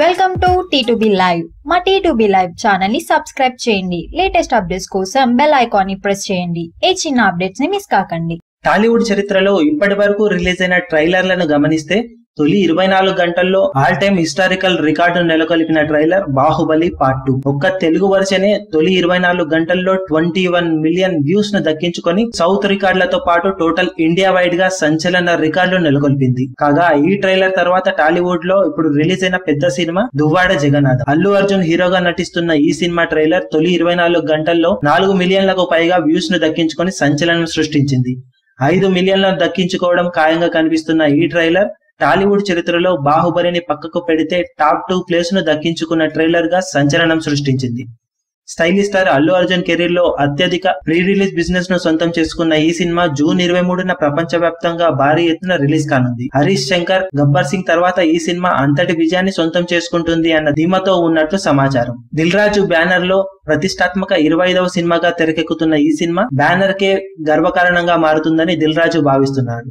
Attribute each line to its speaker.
Speaker 1: Welcome to T live మా T live ఛానల్ని subscribe చేయండి. లేటెస్ట్ అప్డేట్స్ కోసం బెల్ ఐకాన్ని ప్రెస్ చేయండి. ఏ చిన్న అప్డేట్స్ని మిస్ కాకండి.
Speaker 2: టాలీవుడ్ చరిత్రలో ఇప్పటి వరకు రిలీజ్ అయిన ట్రైలర్లను గమనిస్తే తొలి ఇరవై నాలుగు గంటల్లో ఆల్ టైమ్ హిస్టారికల్ రికార్డు నెలకొల్పిన ట్రైలర్ బాహుబలి పార్ట్ టూ. ఒక్క తెలుగు వర్షనే తొలి ఇరవై నాలుగు గంటల్లో ట్వంటీ వన్ మిలియన్ వ్యూస్ను దక్కించుకొని సౌత్ రికార్డులతో పాటు టోటల్ ఇండియా వైడ్గా సంచలన రికార్డు నెలకొల్పింది. కాగా ఈ ట్రైలర్ తర్వాత టాలీవుడ్లో ఇప్పుడు రిలీజ్ అయిన పెద్ద సినిమా దువ్వాడ జగన్నాథ్. అల్లు అర్జున్ హీరోగా నటిస్తున్న ఈ సినిమా ట్రైలర్ తొలి ఇరవై నాలుగు గంటల్లో నాలుగు మిలియన్లకు పైగా వ్యూస్ను దక్కించుకొని సంచలనం సృష్టించింది. ఐదు మిలియన్లను దక్కించుకోవడం ఖాయంగా కనిపిస్తున్న ఈ ట్రైలర్ టాలీవుడ్ చరిత్రలో బాహుబలిని పక్కకు పెడితే టాప్ టూ ప్లేస్ను దక్కించుకున్న ట్రైలర్గా సంచలనం సృష్టించింది. స్టైలిష్ స్టార్ అల్లు అర్జున్ కెరీర్లో అత్యధిక ప్రీ రిలీజ్ బిజినెస్ను సొంతం చేసుకున్న ఈ సినిమా జూన్ ఇరవై మూడున ప్రపంచ వ్యాప్తంగా భారీ ఎత్తున రిలీజ్ కానుంది. హరీష్ శంకర్ గబ్బర్ సింగ్ తర్వాత ఈ సినిమా అంతటి విజయాన్ని సొంతం చేసుకుంటుంది అన్న ధీమతో ఉన్నట్లు సమాచారం. దిల్ రాజు బ్యానర్లో ప్రతిష్టాత్మక ఇరవై ఐదవ సినిమాగా తెరకెక్కుతున్న ఈ సినిమా బ్యానర్ కే గర్వకారణంగా మారుతుందని దిల్ రాజు భావిస్తున్నాడు.